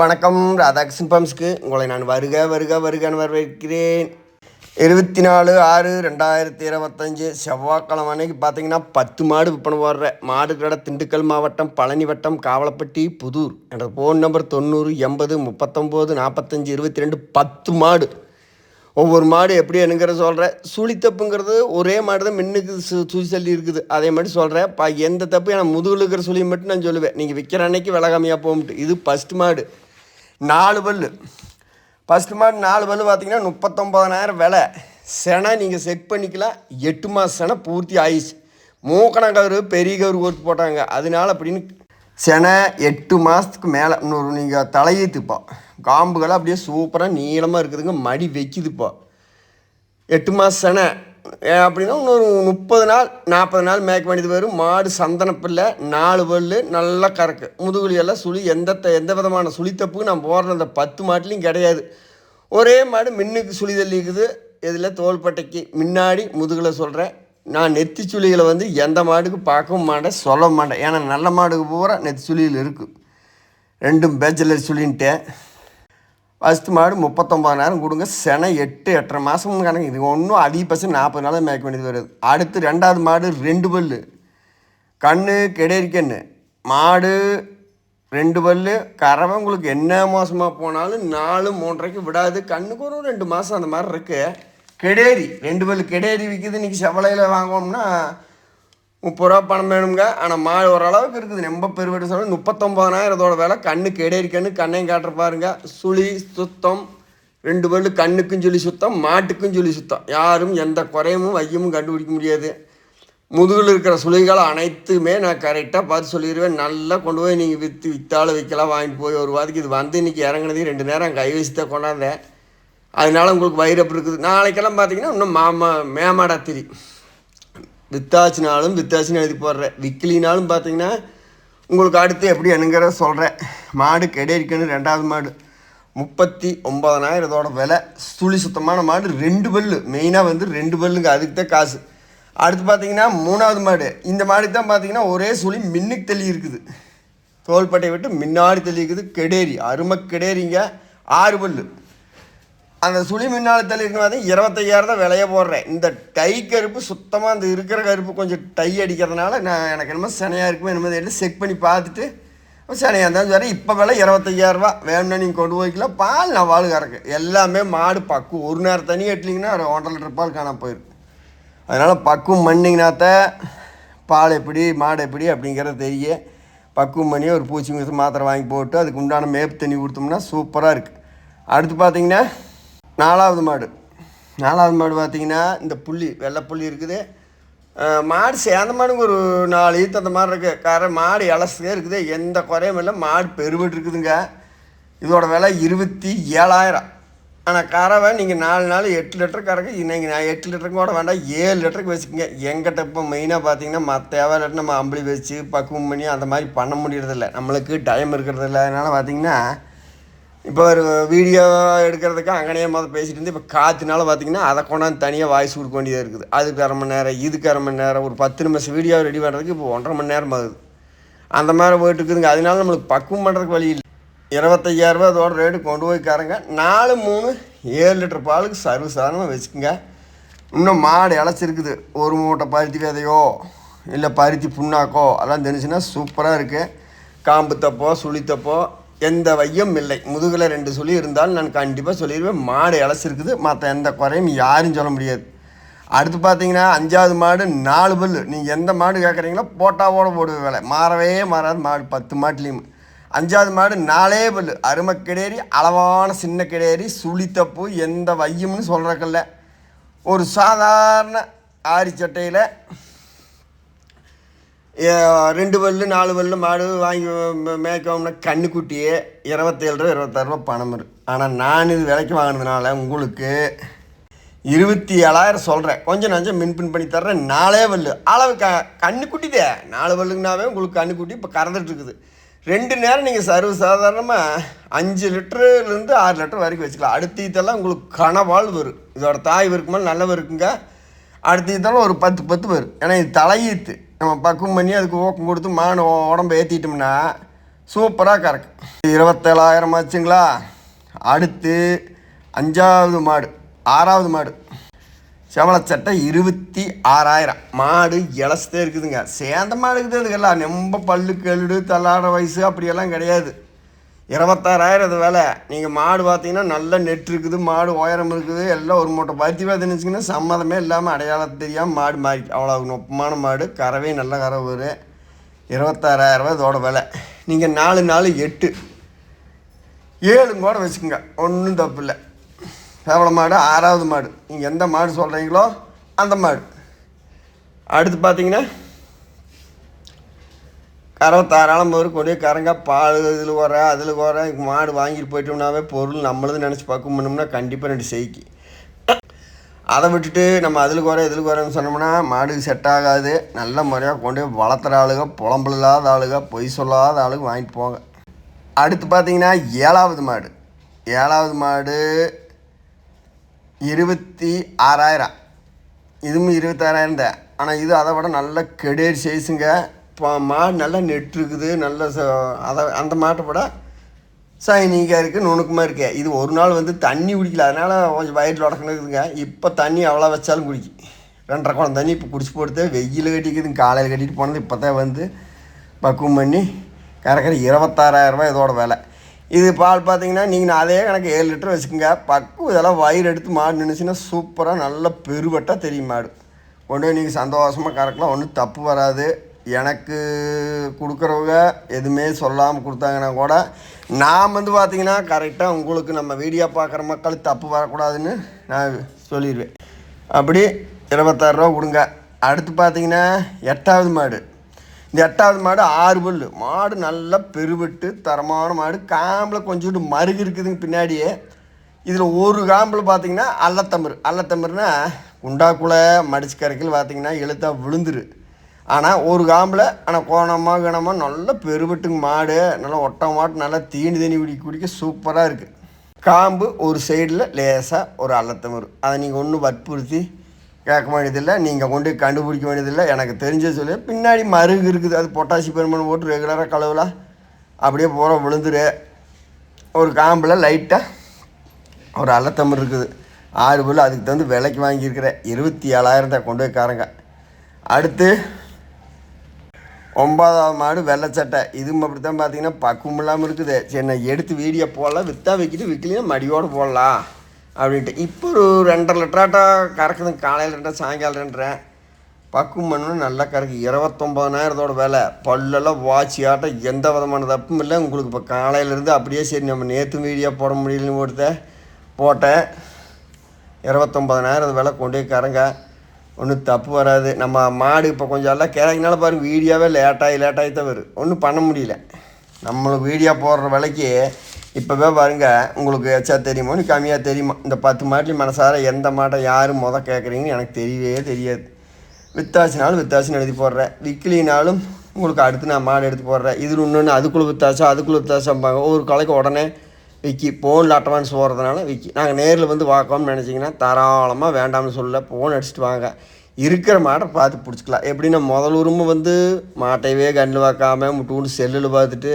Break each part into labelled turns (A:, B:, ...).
A: வணக்கம் ராதாகிருஷ்ணன் பம்ஸ்க்கு. உங்களை நான் வருக வருக வருகன்னு வரவேற்கிறேன். இருபத்தி நாலு ஆறு ரெண்டாயிரத்தி இருபத்தஞ்சு செவ்வாய்க்கிழமை அன்னைக்கு பார்த்தீங்கன்னா பத்து மாடு விற்பனை போடுற மாடு கடை திண்டுக்கல் மாவட்டம் பழனி வட்டம் காவலப்பட்டி புதூர் என்ற ஃபோன் நம்பர் தொண்ணூறு எண்பது முப்பத்தொம்போது நாற்பத்தஞ்சு இருபத்தி ரெண்டு பத்து மாடு. ஒவ்வொரு மாடு எப்படி என்னங்கிற சொல்கிறேன் சுழி தப்புங்கிறது ஒரே மாடு தான் மின்னுக்கு சு சுழி இருக்குது. அதே மாதிரி சொல்கிறேன் பா எந்த தப்பு? எனக்கு முதுகில் இருக்கிற சுழியை மட்டும் நான் சொல்லுவேன். நீங்கள் விற்கிற அன்னைக்கு விலை கம்மியாக போகும்ட்டு. இது ஃபஸ்ட் மாடு. நாலு பல்லு. ஃபஸ்ட்டு மாடு நாலு பல்லு பார்த்தீங்கன்னா முப்பத்தொம்பதனாயிரம் விலை. செனை நீங்கள் செக் பண்ணிக்கலாம். எட்டு மாதம் செனை பூர்த்தி ஆயிடுச்சு. மூக்கண கவுரு பெரிய கவுரு கோர்த்து போட்டாங்க. அதனால அப்படின்னு செனை எட்டு மாதத்துக்கு மேலே. இன்னொரு நீங்கள் தலையீத்துப்பா காம்புகள் அப்படியே சூப்பராக நீளமாக இருக்குதுங்க. மடி வைக்குதுப்பா எட்டு மாதம் செனை அப்படின்னா இன்னொரு முப்பது நாள் நாற்பது நாள் மேய்க்க வேண்டியது வரும் மாடு சந்தனப்பில்லை நாலு பல்லு நல்லா கறக்கு. முதுகுலியெல்லாம் சுழி எந்த த- எந்த விதமான சுழி நான் போடுற அந்த பத்து மாட்டிலையும் கிடையாது. ஒரே மாடு மின்னுக்கு சுழி தள்ளிக்குது. இதில் தோள்பட்டைக்கு முன்னாடி முதுகில் சொல்கிறேன் நான் நெத்தி சுழிகளை வந்து எந்த மாடுக்கு பார்க்கவும் மாட்டேன் சொல்ல மாட்டேன். ஏன்னா நல்ல மாடுக்கு பூரா நெத்தி சுழியில் இருக்குது ரெண்டும் பேச்சலர் சுழின்ட்டேன் ஃபஸ்ட்டு மாடு முப்பத்தொம்பதாயிரம் கொடுங்க. செனை எட்டு எட்டரை மாதம் கணக்கு. இது ஒன்றும் அதிகபட்சம் நாற்பது நாள் மேய்க்க வேண்டியது வருது. அடுத்து ரெண்டாவது மாடு ரெண்டு பல்லு. கண்ணு கெடேரிக்கண்ணு மாடு ரெண்டு பல்லு. கறவை உங்களுக்கு என்ன மோசமாக போனாலும் நாலு மூன்றரைக்கு விடாது. கண்ணுக்கு ஒரு ரெண்டு மாதம் அந்த மாதிரி இருக்குது கெடேரி ரெண்டு பல்லு கெடேரி விற்கிது இன்றைக்கி செவலையில் வாங்கினோம்னா முப்பது ரூபா பணம் வேணுங்க ஆனால் மாடு ஓரளவுக்கு இருக்குது. ரொம்ப பெருவெட்டு சொல்ல முப்பத்தொம்பதாயிரம் இதோட விலை கண்ணுக்கு எடேரி கண்ணையும் காட்டுற பாருங்க. சுழி சுத்தம். ரெண்டு பல்லு கண்ணுக்கும் சொல்லி சுத்தம் மாட்டுக்கும் சொல்லி சுத்தம். யாரும் எந்த குறையும் வையமும் கண்டுபிடிக்க முடியாது. முதுகில் இருக்கிற சுழிகள் அனைத்துமே நான் கரெக்டாக பார்த்து சொல்லிடுவேன். நல்லா கொண்டு போய் நீங்கள் விற்று விற்றாலும் விற்கலாம் வாங்கிட்டு போய் ஒரு வாரத்துக்கு இது வந்து இன்றைக்கி இறங்குனதையும் ரெண்டு நேரம் கை வச்சு தான் கொண்டாந்தேன். அதனால உங்களுக்கு வயிறப்பு இருக்குது? நாளைக்கெல்லாம் பார்த்தீங்கன்னா இன்னும் மாமா மேமாடாத்திரி வித்தாச்சினாலும் வித்தாச்சின்னு எழுதி போடுறேன். விக்கிலினாலும் பார்த்தீங்கன்னா உங்களுக்கு அடுத்து எப்படி என்னங்கிற சொல்கிறேன் மாடு கெடேரிக்கணும் ரெண்டாவது மாடு. முப்பத்தி ஒம்பதனாயிரம் இதோட விலை. சுழி சுத்தமான மாடு ரெண்டு பல்லு. மெயினாக வந்து ரெண்டு பல்லுங்க அதுக்கு தான் காசு. அடுத்து பார்த்தீங்கன்னா மூணாவது மாடு. இந்த மாடு தான் பார்த்தீங்கன்னா ஒரே சுழி மின்னுக்கு தள்ளி இருக்குது. தோள்பட்டையை விட்டு முன்னாடி தள்ளி இருக்குது. கெடேரி அருமை கெடேரிங்க ஆறு பல்லு. அந்த சுழி மின்னாளத்தில் இருக்கிறது இருபத்தையாயிரம் தான் விலைய போடுறேன். இந்த டை கருப்பு சுத்தமாக அந்த இருக்கிற கருப்பு கொஞ்சம் டை அடிக்கிறதுனால நான் எனக்கு என்னமோ சனையாக இருக்குமோ என்னமோ தெரியல. செக் பண்ணி பார்த்துட்டு சனையாக இருந்தாலும் சரி இப்போ விலை இருபத்தையாயிரரூபா வேணும்னா நீங்கள் கொண்டு போய்க்கலாம். பால் நான் வாழ் கறக்கு எல்லாமே மாடு பக்கு. ஒரு நேரம் தண்ணி எட்டிலிங்கன்னா ஒரு ஒன்றரை லிட்டர் பால் காணாம போயிடும் அதனால் பக்குவம் பண்ணிங்கனாத்த பால் எப்படி மாடு எப்படி அப்படிங்கிறது தெரிய பக்குவம் பண்ணி ஒரு பூச்சி மிஸ் மாத்திரை வாங்கி போட்டு அதுக்கு உண்டான மேப்பு தண்ணி கொடுத்தோம்னா சூப்பராக இருக்குது அடுத்து பார்த்தீங்கன்னா நாலாவது மாடு. நாலாவது மாடு பார்த்தீங்கன்னா இந்த புள்ளி வெள்ளை புள்ளி இருக்குது. மாடு சேர்ந்த மாடுங்க ஒரு நாலு ஈத்து அந்த மாதிரி இருக்குது காரணம் மாடு இலசுக்கே இருக்குது. எந்த குறையும் இல்லை. மாடு பெருவிட்டு இருக்குதுங்க. இதோட விலை இருபத்தி ஏழாயிரம். ஆனால் கறவை நீங்கள் நாலு நாள் எட்டு லிட்டர் கறக்கு இன்னைக்கு நான் எட்டு லிட்டருக்கு கூட வேண்டாம். ஏழு லிட்டருக்கு வச்சுக்கோங்க. எங்கிட்ட இப்போ மெயினாக பார்த்தீங்கன்னா மற்ற தேவை நம்ம அம்பளி வச்சு பக்குவம் பண்ணி அந்த மாதிரி பண்ண முடியறதில்ல. நம்மளுக்கு டைம் இருக்கிறதில்ல. அதனால் பார்த்தீங்கன்னா இப்போ ஒரு வீடியோ எடுக்கிறதுக்கு அங்கனையே மொதல் பேசிகிட்டு இருந்து இப்போ காற்றுனால பார்த்தீங்கன்னா அதை கொண்டாந்து தனியாக வாய்ஸ் கொடுக்க வேண்டியதாக இருக்குது. அதுக்கு அரை மணி நேரம் இதுக்கு அரை மணி நேரம் ஒரு பத்து நிமிஷம் வீடியோ ரெடி பண்ணுறதுக்கு இப்போ ஒன்றரை மணி நேரம் ஆகுது. அந்த மாதிரி போயிட்டு இருக்குதுங்க. அதனால நம்மளுக்கு பக்குவம் பண்ணுறதுக்கு வழி இல்லை. இருபத்தையாயிரரூபா அதோட ரேட்டு கொண்டு போய்க்காரங்க நாலு மூணு ஏழு லிட்டர் பாலுக்கு சர்வ சாதாரணமாக வச்சுக்கோங்க. இன்னும் மாடு இழைச்சிருக்குது. ஒரு மூட்டை பருத்தி விதையோ இல்லை பருத்தி புண்ணாக்கோ அதெல்லாம் தெரிஞ்சுன்னா சூப்பராக இருக்குது காம்பு தப்போ சுழி தப்போ எந்த வையம் இல்லை. முதுகில் ரெண்டு சொல்லி இருந்தாலும் நான் கண்டிப்பாக சொல்லிடுவேன் மாடு இழைச்சிருக்குது மற்ற எந்த குறையும் யாரும் சொல்ல முடியாது. அடுத்து பார்த்தீங்கன்னா அஞ்சாவது மாடு நாலு பல்லு. நீங்கள் எந்த மாடு கேட்குறீங்களோ போட்டாவோட போடுவ வேலை. மாறவே மாறாது. மாடு பத்து மாட்டுலேயும். அஞ்சாவது மாடு நாலே பல்லு. அருமை கிடேரி அளவான சின்ன கிடேரி சுழி தப்பு எந்த வையம்னு சொல்கிறக்கில்ல ஒரு சாதாரண ஆரி சட்டையில் ரெண்டு பல்லு நாலு பல்லு மாடு வாங்கி மே- மேய்க்கோம்னா கண்ணுக்குட்டியே இருபத்தேழு ரூபா இருபத்தாறுரூவா பணம் இருக்குது ஆனால் நான் இது விலைக்கு வாங்கினதுனால உங்களுக்கு இருபத்தி ஏழாயிரம் சொல்கிறேன் கொஞ்சம் நஞ்சம் மின்பின் பண்ணி தர்றேன். நாலே பல்லு. அளவு க கண்ணுக்குட்டிதே. நாலு பல்லுங்கனாவே உங்களுக்கு கண்ணுக்குட்டி இப்போ கறந்துட்டுருக்குது. ரெண்டு நேரம் நீங்கள் சர்வ சாதாரணமாக அஞ்சு லிட்டருலேருந்து ஆறு லிட்டர் வரைக்கும் வச்சுக்கலாம். அடுத்த இதெல்லாம் உங்களுக்கு கனவாள் வரும். இதோட தாய் இருக்குமா நல்லவ இருக்குங்க. அடுத்த இதெல்லாம் ஒரு பத்து பத்து வரும். ஏன்னா இது தலையீத்து. நம்ம பக்குவம் பண்ணி அதுக்கு ஊக்கம் கொடுத்து மான் உடம்பு ஏற்றிட்டோம்னா சூப்பராக கறக்கு இருபத்தேழாயிரம் ஆச்சுங்களா? அடுத்து அஞ்சாவது மாடு ஆறாவது மாடு. செவலச்சட்டை இருபத்தி ஆறாயிரம் மாடு இலசத்தே இருக்குதுங்க. சேர்ந்த மாடு இருக்குது. அதுக்கெல்லாம் ரொம்ப பல்லு கெழுடு தள்ளாட வயசு அப்படியெல்லாம் கிடையாது. இருபத்தாறாயிரம் அது விலை. நீங்கள் மாடு பார்த்தீங்கன்னா நல்ல நெட் இருக்குது மாடு உயரம் இருக்குது எல்லாம் ஒரு மூட்டை பருத்தி பார்த்துன்னு சம்மதமே இல்லாமல் அடையாளம் தெரியாமல் மாடு மாறி அவ்வளோ நொப்பமான மாடு கறவை நல்ல கறவை வரும் இருபத்தாறாயிரரூவா இதோட விலை. நீங்கள் நாலு நாலு எட்டு. ஏழு கூட வச்சுக்கோங்க ஒன்றும் தப்பு இல்லை. சேவல மாடு ஆறாவது மாடு. நீங்கள் எந்த மாடு சொல்கிறீங்களோ அந்த மாடு. அடுத்து பார்த்தீங்கன்னா கறவை ஒரு கொடிய கறங்க பால் இதில் குறை அதில் குறை மாடு வாங்கிட்டு போயிட்டோம்னாவே பொருள் நம்மளது நினச்சி பக்கம் பண்ணோம்னா கண்டிப்பாக ரெண்டு செய்கி. அதை விட்டுட்டு நம்ம அதில் குறை இதில் குறைன்னு சொன்னோம்னா மாடுக்கு செட் ஆகாது. நல்ல முறையாக கொண்டு போய் வளர்த்துற ஆளுங்க புலம்பல் இல்லாத ஆளுங்க பொய் சொல்லாத ஆளுங்க வாங்கிட்டு போங்க. அடுத்து பார்த்தீங்கன்னா ஏழாவது மாடு. ஏழாவது மாடு இருபத்தி ஆறாயிரம். இதுவும் இருபத்தாறாயிரம் தான். ஆனால் இது அதை விட நல்ல கெடேர் சைஸுங்க இப்போ மாடு நல்லா நெட்டு இருக்குது நல்ல ச அதை அந்த மாட்டை விட சைனிங்காக இருக்குது நுணுக்கமாக இருக்கு. இது ஒரு நாள் வந்து தண்ணி குடிக்கல அதனால் கொஞ்சம் வயிற்றில் உடக்கணுக்குதுங்க இப்போ தண்ணி அவ்வளோ வச்சாலும் குடிக்கும் ரெண்டரை குடம் தண்ணி இப்போ குடிச்சு போடுத்து வெயில் கட்டிக்குதுங்க காலையில் கட்டிட்டு போனது இப்போ தான் வந்து பக்குவம் பண்ணி கறக்கிற இருபத்தாறாயிரரூபா இதோட விலை. இது பால் பார்த்தீங்கன்னா நீங்கள் அதே கணக்கு ஏழு லிட்டர் வச்சுக்கோங்க. பக்குவம் இதெல்லாம் வயிறு எடுத்து மாடு நின்றுச்சுன்னா சூப்பராக நல்லா பெருவட்டாக தெரியும் மாடு. கொண்டு போய் நீங்கள் சந்தோஷமாக கறக்கலாம் ஒன்றும் தப்பு வராது. எனக்கு கொடுக்குறவங்க எதுவுமே சொல்லாமல் கொடுத்தாங்கன்னா கூட நான் வந்து பார்த்தீங்கன்னா கரெக்டாக உங்களுக்கு நம்ம வீடியோ பார்க்குற மக்கள் தப்பு வரக்கூடாதுன்னு நான் சொல்லிடுவேன். அப்படி இருபத்தாறுரூவா கொடுங்க. அடுத்து பார்த்தீங்கன்னா எட்டாவது மாடு. இந்த எட்டாவது மாடு ஆறு புல் மாடு நல்லா பெருவிட்டு தரமான மாடு. காம்பில் கொஞ்சோண்டு மருகு இருக்குதுங்க பின்னாடியே. இதில் ஒரு காம்பில் பார்த்தீங்கன்னா அல்லத்தமிர். அல்லத்தமிர்னா குண்டாக்குள்ளே மடிச்சு கரைக்கில் பார்த்தீங்கன்னா எழுத்தாக விழுந்துரு. ஆனால் ஒரு காம்பில் ஆனால் கோணமாக கணமாக நல்ல பெருவெட்டுங்க மாடு. நல்லா ஒட்ட மாட்டு நல்லா தீனி தண்ணி குடிக்க குடிக்க சூப்பராக இருக்குது காம்பு ஒரு சைடில் லேசாக ஒரு அல்லத்தமிர் அதை நீங்கள் ஒன்றும் வற்புறுத்தி கேட்க வேண்டியதில்லை. நீங்கள் கொண்டு போய் கண்டுபிடிக்க வேண்டியதில்லை. எனக்கு தெரிஞ்ச சொல்லி. பின்னாடி மருகு இருக்குது. அது பொட்டாசி பெருமன் போட்டு ரெகுலராக கழுவலாம் அப்படியே பூரா விழுந்துரு. ஒரு காம்பில் லைட்டாக ஒரு அல்லத்தமிழ் இருக்குது. ஆறு புல் அதுக்கு தகுந்து விலைக்கு வாங்கியிருக்கிறேன். இருபத்தி ஏழாயிரம் தான் கொண்டு போய் காரங்க அடுத்து ஒன்பதாவது மாடு வெள்ளைச்சட்டை இதுவும் அப்படி தான் பார்த்தீங்கன்னா பக்குவம் இல்லாமல் இருக்குது. சரி நான் எடுத்து வீடியோ போடலாம் விற்றா வைக்கிட்டு விற்கலையும் மடியோடு போடலாம் அப்படின்ட்டு. இப்போ ஒரு ரெண்டரை லிட்டராட்டா கறக்குதுங்க காலையில் ரெண்டரை சாயங்காலம் ரெண்டரை. பக்குவம் பண்ணணும் நல்லா கறக்கு. இருபத்தொம்பதனாயிரத்தோட விலை. பல்லெல்லாம் வாட்சி ஆட்டம் எந்த விதமான தப்பும் இல்லை. உங்களுக்கு இப்போ காலையிலேருந்து அப்படியே சரி நம்ம நேற்று வீடியோ போட முடியலன்னு கொடுத்த போட்டேன். இருபத்தொம்பதனாயிரம் விலை கொண்டு போய் கறங்க. ஒன்றும் தப்பு வராது. நம்ம மாடு இப்போ கொஞ்சம் எல்லாம் கிழக்கினால பாருங்க வீடியோவே லேட்டாகி லேட்டாகி தான் வரும் ஒன்றும் பண்ண முடியல. நம்மளுக்கு வீடியோ போடுற விலைக்கு இப்போவே பாருங்க உங்களுக்கு எச்சா தெரியுமோ? நீ கம்மியாக தெரியுமா? இந்த பத்து மாட்டில் மனசார எந்த மாட்டை யார் முத கேட்குறீங்கன்னு எனக்கு தெரியவே தெரியாது. வித்தாசினாலும் வித்தாசின்னு எழுதி போடுறேன். விக்கிலினாலும் உங்களுக்கு அடுத்து நான் மாடு எடுத்து போடுறேன். இதில் இன்னொன்று அதுக்குள்ளே வித்தாசம் அதுக்குள்ளே வித்தாசம்பாங்க. ஒரு கலைக்கு உடனே விக்கி ஃபோனில் அட்வான்ஸ் போகிறதுனால விக்கி. நாங்கள் நேரில் வந்து பார்க்கோம்னு நினச்சிங்கன்னா தாராளமாக வேண்டாம்னு சொல்ல ஃபோன் அடிச்சுட்டு வாங்க. இருக்கிற மாட்டை பார்த்து பிடிச்சிக்கலாம். எப்படின்னா முதல் உரிமை வந்து மாட்டையவே கண்ணில் பார்க்காம முட்டுக்குண்டு செல்லில் பார்த்துட்டு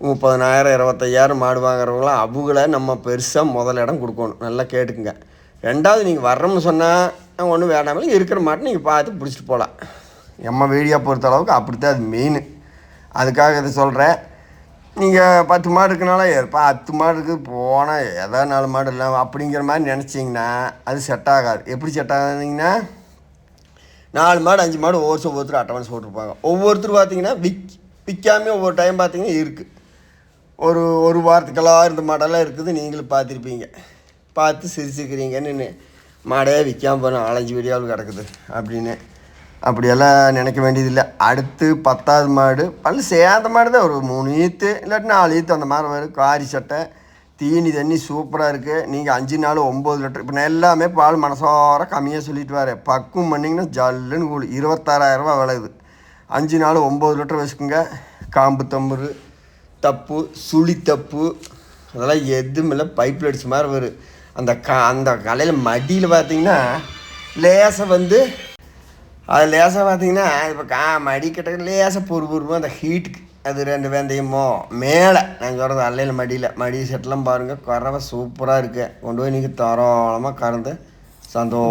A: முப்பதனாயிரம் இருபத்தையாயிரம் மாடு வாங்குறவங்களாம் அவங்கள நம்ம பெருசாக முதல் இடம் கொடுக்கணும். நல்லா கேட்டுக்குங்க. ரெண்டாவது நீங்கள் வர்றோம்னு சொன்னால் ஒன்றும் வேண்டாமல் இருக்கிற மாட்டை நீங்கள் பார்த்து பிடிச்சிட்டு போகலாம் எம்ம வீடியோ பொறுத்த அளவுக்கு அப்படித்தான் அது மெயின் அதுக்காக இதை சொல்கிறேன் நீங்கள் பத்து மாடு இருக்கனால பத்து மாடு இருக்குது போனால் ஏதோ நாலு மாடு இல்லை அப்படிங்கிற மாதிரி நினச்சிங்கன்னா அது செட் ஆகாது. எப்படி செட் ஆகாதுங்கன்னா நாலு மாடு அஞ்சு மாடு ஒவ்வொரு ஒவ்வொருத்தர் அட்டவன்ஸ் போட்டிருப்பாங்க. ஒவ்வொருத்தர் பார்த்தீங்கன்னா விக் விற்காமே ஒவ்வொரு டைம் பார்த்தீங்கன்னா இருக்குது ஒரு ஒரு வாரத்துக்கெல்லாம் இந்த மாடெல்லாம் இருக்குது நீங்களும் பார்த்துருப்பீங்க. பார்த்து சிரிச்சுக்கிறீங்கன்னு மாடே விற்காமல் போன நாலஞ்சு வீடியோவில் கிடக்குது அப்படின்னு. அப்படியெல்லாம் நினைக்க வேண்டியதில்லை. அடுத்து பத்தாவது மாடு பல் சேர்ந்த மாடு தான் ஒரு மூணு ஈத்து இல்லாட்டி நாலு ஈத்து அந்த மாதிரி வரும். காரி சட்டை தீனி தண்ணி சூப்பராக இருக்குது நீங்கள் அஞ்சு நாள் ஒம்பது லிட்டர். இப்போ நான் எல்லாமே பால் மனசோர கம்மியாக சொல்லிட்டு வரேன் பக்குவம் பண்ணிங்கன்னா ஜல்லுன்னு கூடு இருபத்தாறாயிரரூபா விளையுது. அஞ்சு நாள் ஒம்பது லிட்டர் வச்சுக்கோங்க. காம்பு தம்புரு தப்பு சுழி தப்பு அதெல்லாம் எதுவுமில்லை பைப்பில் அடிச்ச மாதிரி வரும். அந்த க அந்த கலையில் மடியில் பார்த்தீங்கன்னா லேசாக வந்து அது லேசாக பார்த்தீங்கன்னா இப்போ கா மடிக்கட்ட லேசாக பொறு அந்த ஹீட்டுக்கு அது ரெண்டு வெந்தயமோ மேலே. நான் சொல்கிறது அல்லையில் மடியில். மடி செட்டெலாம் பாருங்கள் கறவை சூப்பராக இருக்குது கொண்டு போய் நீங்கள் தரோளமாக கறந்து சந்தோ